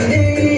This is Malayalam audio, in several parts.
Amen.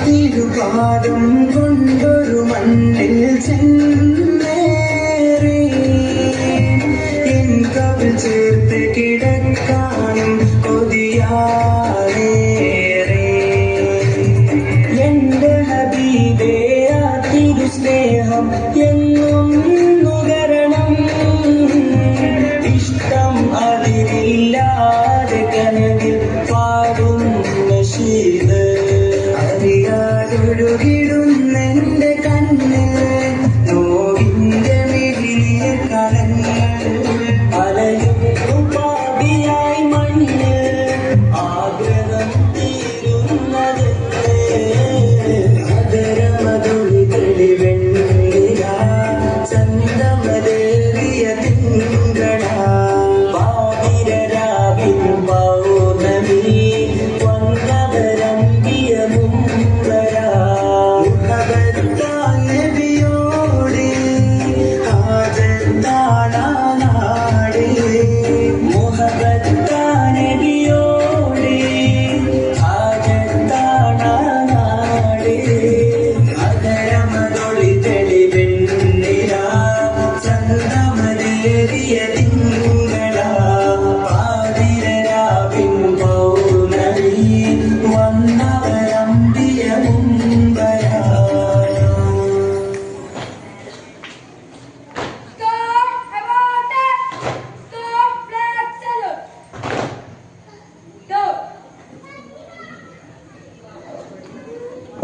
തിരുപാദം കൊണ്ടൊരു മണ്ണിൽ ചെന്നേറി എൻ കവിൾ ചേർത്ത് കിടക്കാനും കൊതിയാറേറെ അതിരില്ലാതെ കനവിൽ പാടും നശീത് അറിയാതൊഴുകിടുന്നെന്റെ കണ്ണിൽ നോവിന്റെ മിഴിയ കലങ്ങൾ അലയും പാപിയായി മണ്ണിൽ ആഗ്രഹം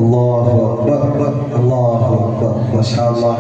الله أكبر الله أكبر ما شاء الله.